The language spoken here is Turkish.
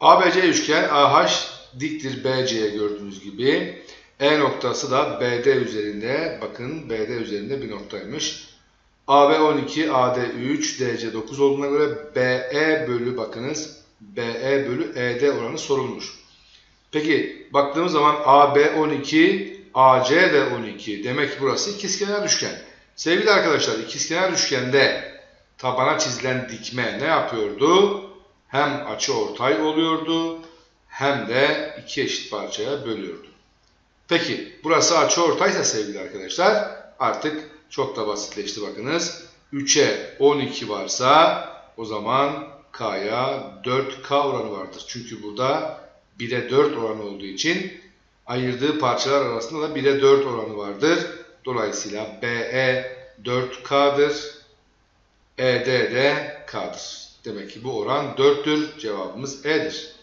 ABC üçgen AH diktir BC'ye gördüğünüz gibi. E noktası da BD üzerinde. Bakın BD üzerinde bir noktaymış. AB 12, AD 3, DC 9 olduğuna göre BE bölü bakınız BE bölü ED oranı sorulmuş. Peki baktığımız zaman AB 12, AC de 12. Demek ki burası ikizkenar üçgen. Sevgili arkadaşlar ikizkenar üçgende tabana çizilen dikme ne yapıyordu? Hem açı ortay oluyordu hem de iki eşit parçaya bölüyordu. Peki burası açı ortaysa sevgili arkadaşlar artık çok da basitleşti bakınız. 3'e 12 varsa o zaman K'ya 4K oranı vardır. Çünkü burada 1'e 4 oranı olduğu için ayırdığı parçalar arasında da 1'e 4 oranı vardır. Dolayısıyla BE 4K'dır. ED de K'dır. Demek ki bu oran 4'tür. Cevabımız E'dir.